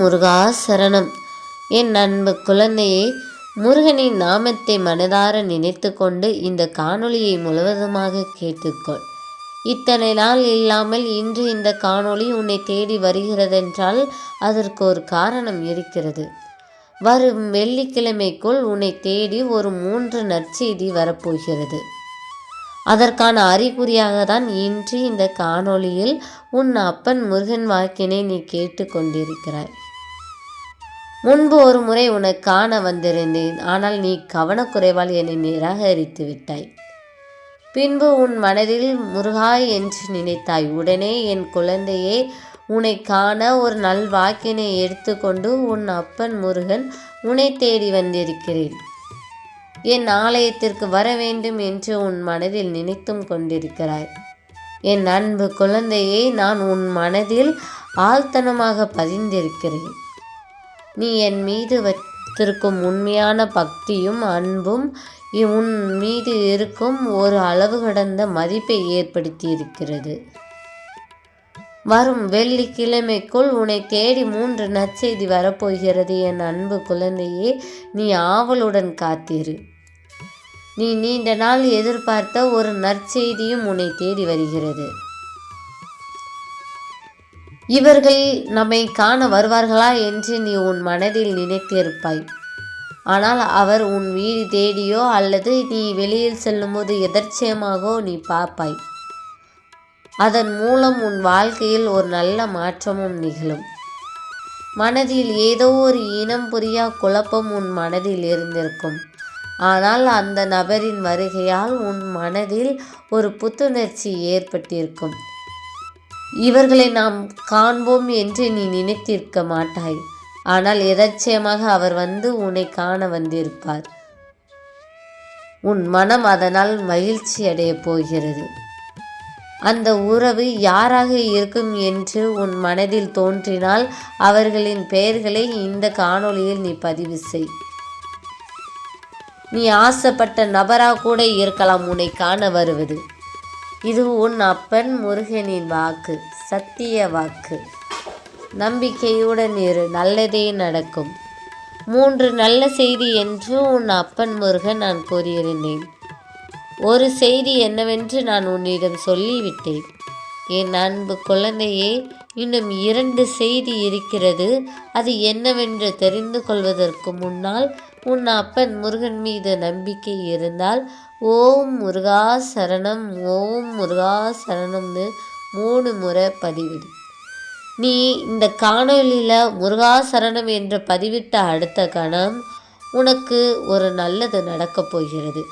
முருகா சரணம். என் அன்பு குழந்தையே முருகனின் நாமத்தை மனதார நினைத்து கொண்டு இந்த காணொளியை முழுவதுமாக கேட்டுக்கொள். இத்தனை நாள் இல்லாமல் இன்று இந்த காணொளி உன்னை தேடி வருகிறதென்றால் அதற்கு ஒரு காரணம் இருக்கிறது. வரும் வெள்ளிக்கிழமைக்குள் உன்னை தேடி ஒரு மூன்று நற்செய்தி வரப்போகிறது. அதற்கான அறிகுறியாக தான் இன்று இந்த காணொளியில் உன் அப்பன் முருகன் வாக்கினை நீ கேட்டு கொண்டிருக்கிறாய் முன்பு ஒரு முறை உனக்கு காண வந்திருந்தேன். ஆனால் நீ கவனக்குறைவால் என்னை நிராகரித்து விட்டாய். பின்பு உன் மனதில் முருகாய் என்று நினைத்தாய். உடனே என் குழந்தையே உன்னை காண ஒரு நல் வாக்கினை எடுத்துக்கொண்டு உன் அப்பன் முருகன் உன்னை தேடி வந்திருக்கிறேன். என் ஆலயத்திற்கு வர வேண்டும் என்று உன் மனதில் நினைத்தும் கொண்டிருக்கிறாய். என் அன்பு குழந்தையை நான் உன் மனதில் ஆழ்த்தனமாக பதிந்திருக்கிறேன். நீ என் மீது வைத்திருக்கும் உண்மையான பக்தியும் அன்பும் உன் மீது இருக்கும் ஒரு அளவு கடந்த மதிப்பை ஏற்படுத்தி இருக்கிறது வரும் வெள்ளிக்கிழமைக்குள் உன்னை தேடி மூன்று நற்செய்தி வரப்போகிறது. என் அன்பு குழந்தையே நீ ஆவலுடன் காத்திரு. நீ நீண்ட நாள் எதிர்பார்த்த ஒரு நற்செய்தியும் உன்னை தேடி வருகிறது. இவர்கள் நம்மை காண வருவார்களா என்று நீ உன் மனதில் நினைத்திருப்பாய். ஆனால் அவர் உன் வீடு தேடியோ அல்லது நீ வெளியில் செல்லும்போது எதர்ச்சியமாகவோ நீ பார்ப்பாய். அதன் மூலம் உன் வாழ்க்கையில் ஒரு நல்ல மாற்றமும் நிகழும். மனதில் ஏதோ ஒரு இனம் புரியா குழப்பம் உன் மனதில் இருந்திருக்கும். ஆனால் அந்த நபரின் வருகையால் உன் மனதில் ஒரு புத்துணர்ச்சி ஏற்பட்டிருக்கும். இவர்களை நாம் காண்போம் என்று நீ நினைத்திருக்க மாட்டாய். ஆனால் எதச்சயமாக அவர் வந்து உன்னை காண வந்திருப்பார். உன் மனம் அதனால் மகிழ்ச்சி அடையப் போகிறது. அந்த உறவு யாராக இருக்கும் என்று உன் மனதில் தோன்றினால் அவர்களின் பெயர்களை இந்த காணொளியில் நீ பதிவு செய். நீ ஆசைப்பட்ட நபராக கூட இருக்கலாம் உன்னை காண வருவது. இது உன் அப்பன் முருகனின் வாக்கு சத்திய வாக்கு. நம்பிக்கையுடன் இரு நல்லதே நடக்கும். மூன்று நல்ல செய்தி என்று உன் அப்பன் முருகன் நான் கூறியிருந்தேன். ஒரு செய்தி என்னவென்று நான் உன்னிடம் சொல்லிவிட்டேன். என் அன்பு குழந்தையே இன்னும் இரண்டு செய்தி இருக்கிறது. அது என்னவென்று தெரிந்து கொள்வதற்கு முன்னால் உன் அப்பன் முருகன் மீது நம்பிக்கை இருந்தால் ஓம் முருகா சரணம் ஓம் முருகா சரணம்னு மூணு முறை பதிவிடு. நீ இந்த காணொலியில் முருகா சரணம் என்று பதிவிட்ட அடுத்த கணம் உனக்கு ஒரு நல்லது நடக்கப் போகிறது.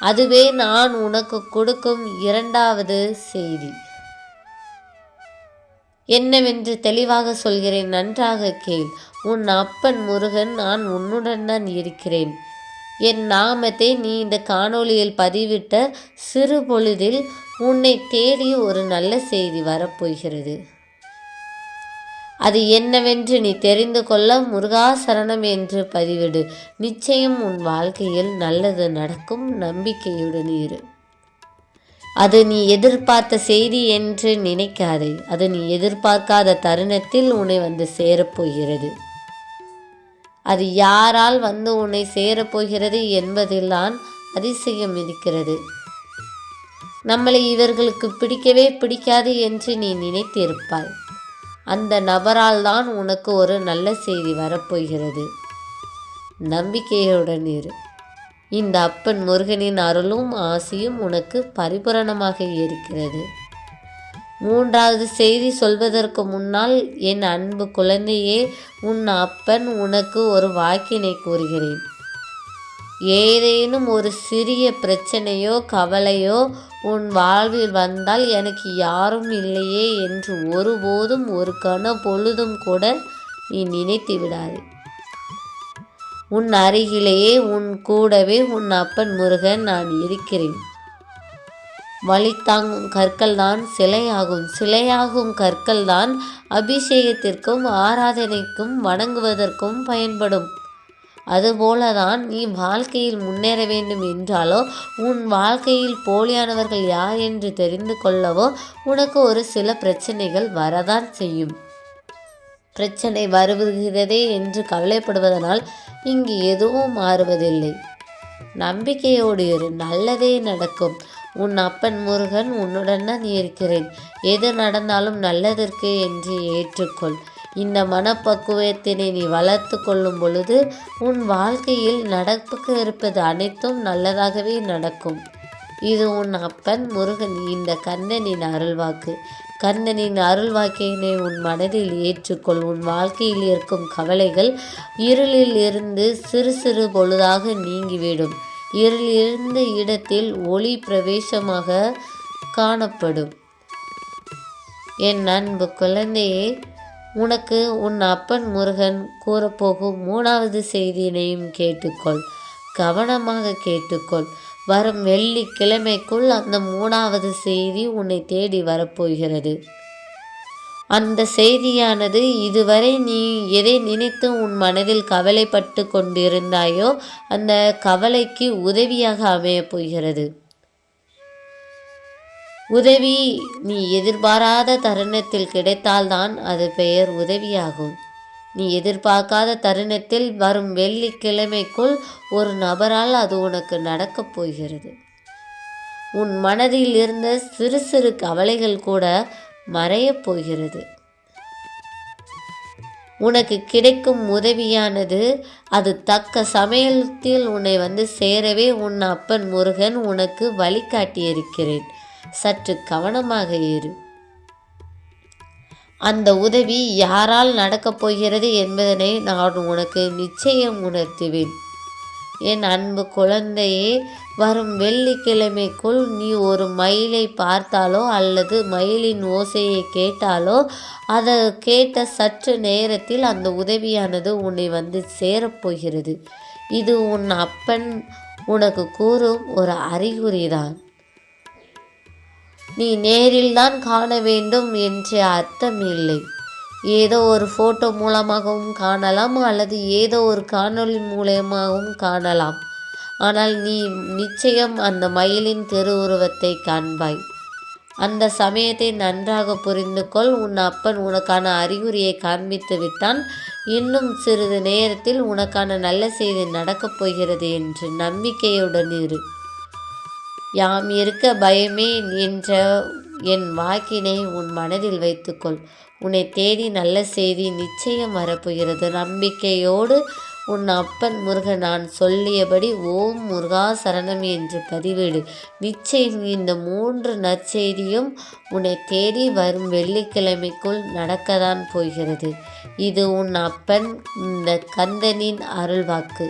அதுவே நான் உனக்கு கொடுக்கும் இரண்டாவது செய்தி. என்னவென்று தெளிவாக சொல்கிறேன் நன்றாக கேள். உன் அப்பன் முருகன் நான் உன்னுடன் தான் இருக்கிறேன். என் நாமத்தை நீ இந்த காணொளியில் பதிவிட்ட சிறு பொழுதில் உன்னை தேடி ஒரு நல்ல செய்தி வரப்போகிறது. அது என்னவென்று நீ தெரிந்து கொள்ள முருகாசரணம் என்று பதிவிடு. நிச்சயம் உன் வாழ்க்கையில் நல்லது நடக்கும். நம்பிக்கையுடன் இரு. அது நீ எதிர்பார்த்த செய்தி என்று நினைக்காதே. அது நீ எதிர்பார்க்காத தருணத்தில் உன்னை வந்து சேரப்போகிறது. அது யாரால் வந்து உன்னை சேரப்போகிறது என்பதில்தான் அதிசயம் இருக்கிறது. நம்மளை இவர்களுக்கு பிடிக்கவே பிடிக்காது என்று நீ நினைத்திருப்பாய். அந்த நபரால் தான் உனக்கு ஒரு நல்ல செய்தி வரப்போகிறது. நம்பிக்கையுடன் இரு. இந்த அப்பன் முருகனின் அருளும் ஆசையும் உனக்கு பரிபூரணமாக இருக்கிறது. மூன்றாவது செய்தி சொல்வதற்கு முன்னால் என் அன்பு குழந்தையே உன் அப்பன் உனக்கு ஒரு வாக்கினை கூறுகிறேன். ஏதேனும் ஒரு சிறிய பிரச்சனையோ கவலையோ உன் வாழ்வில் வந்தால் எனக்கு யாரும் இல்லையே என்று ஒருபோதும் ஒரு கண பொழுதும் கூட நீ நினைத்து விடாதே. உன் அருகிலேயே உன் கூடவே உன் அப்பன் முருகன் நான் இருக்கிறேன். வழித்தாங்கும் கற்கள் தான் சிலையாகும். சிலையாகும் கற்கள் தான் அபிஷேகத்திற்கும் ஆராதனைக்கும் வணங்குவதற்கும் பயன்படும். அதுபோலதான் நீ வாழ்க்கையில் முன்னேற வேண்டும் என்றாலோ உன் வாழ்க்கையில் போலியானவர்கள் யார் என்று தெரிந்து கொள்ளவோ உனக்கு ஒரு சில பிரச்சனைகள் வரதான் செய்யும். பிரச்சனை வருகிறதே என்று கவலைப்படுவதனால் இங்கு எதுவும் மாறுவதில்லை. நம்பிக்கையோடு இரு நல்லதே நடக்கும். உன் அப்பன் முருகன் உன்னுடன் தான் இருக்கிறேன். எது நடந்தாலும் நல்லதற்கு என்று ஏற்றுக்கொள். இந்த மனப்பக்குவத்தினை நீ வளர்த்து கொள்ளும் பொழுது உன் வாழ்க்கையில் நடப்புக்கு இருப்பது அனைத்தும் நல்லதாகவே நடக்கும். இது உன் அப்பன் முருகன் இந்த கந்தனின் அருள்வாக்கு. கந்தனின் அருள்வாக்கினை உன் மனதில் ஏற்றுக்கொள். உன் வாழ்க்கையில் இருக்கும் கவலைகள் இருளில் இருந்து சிறு சிறு பொழுதாக நீங்கிவிடும். இருள் இருந்த இடத்தில் ஒளி பிரவேசமாக காணப்படும். என் அன்பு குழந்தையே உனக்கு உன் அப்பன் முருகன் கூறப்போகும் மூணாவது செய்தியினையும் கேட்டுக்கொள். கவனமாக கேட்டுக்கொள். வரும் வெள்ளிக்கிழமைக்குள் அந்த மூணாவது செய்தி உன்னை தேடி வரப்போகிறது. அந்த செய்தியானது இதுவரை நீ எதை நினைத்து உன் மனதில் கவலைப்பட்டு கொண்டிருந்தாயோ அந்த கவலைக்கு உதவியாக அமையப் போகிறது. உதவி நீ எதிர்பாராத தருணத்தில் கிடைத்தால்தான் அது பெயர் உதவியாகும். நீ எதிர்பார்க்காத தருணத்தில் வரும் வெள்ளிக்கிழமைக்குள் ஒரு நபரால் அது உனக்கு நடக்கப் போகிறது. உன் மனதில் இருந்த சிறு சிறு கவலைகள் கூட மறையப் போகிறது. உனக்கு கிடைக்கும் உதவியானது அது தக்க சமயத்தில் உன்னை வந்து சேரவே உன் அப்பன் முருகன் உனக்கு வழிகாட்டியிருக்கிறேன். சற்று கவனமாக இரு. அந்த உதவி யாரால் நடக்கப் போகிறது என்பதனை நான் உனக்கு நிச்சயம் உணர்த்துவேன். என் அன்பு குழந்தையே வரும் வெள்ளிக்கிழமைக்குள் நீ ஒரு மயிலை பார்த்தாலோ அல்லது மயிலின் ஓசையை கேட்டாலோ அதை கேட்ட சற்று நேரத்தில் அந்த உதவியானது உன்னை வந்து சேரப்போகிறது இது உன் அப்பன் உனக்கு கூறும் ஒரு அறிகுறிதான். நீ நேரில்தான் காண வேண்டும் என்று அர்த்தம் இல்லை ஏதோ ஒரு ஃபோட்டோ மூலமாகவும் காணலாம் அல்லது ஏதோ ஒரு காணொளி மூலமாகவும் காணலாம். ஆனால் நீ நிச்சயம் அந்த மயிலின் திருவுருவத்தை காண்பாய். அந்த சமயத்தை நன்றாக புரிந்து கொள். உன் அப்பன் உனக்கான அறிகுறியை காண்பித்து விட்டான். இன்னும் சிறிது நேரத்தில் உனக்கான நல்ல செய்தி நடக்கப் போகிறது என்று நம்பிக்கையுடன் இரு. யாம் இருக்க பயமே என்ற என் வாக்கினை உன் மனதில் வைத்துக்கொள். உன்னை தேடி நல்ல செய்தி நிச்சயம் வரப்போகிறது. நம்பிக்கையோடு உன் அப்பன் முருகன் நான் சொல்லியபடி ஓம் முருகா சரணம் என்று பதிவிடு. நிச்சயம் இந்த மூன்று நற்செய்தியும் உன்னை தேடி வரும் வெள்ளிக்கிழமைக்குள் நடக்கத்தான் போகிறது. இது உன் அப்பன் இந்த கந்தனின் அருள்வாக்கு.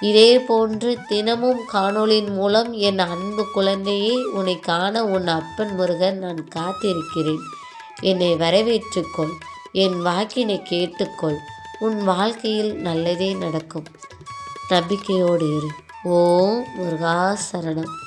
இதே போன்று தினமும் காணொளியின் மூலம் என் அன்பு குழந்தையை உன்னை காண உன் அப்பன் முருகன் நான் காத்திருக்கிறேன். என்னை வரவேற்றுக்கொள். என் வாக்கினை கேட்டுக்கொள். உன் வாழ்க்கையில் நல்லதே நடக்கும். நம்பிக்கையோடு இரு. ஓ முருகா சரணம்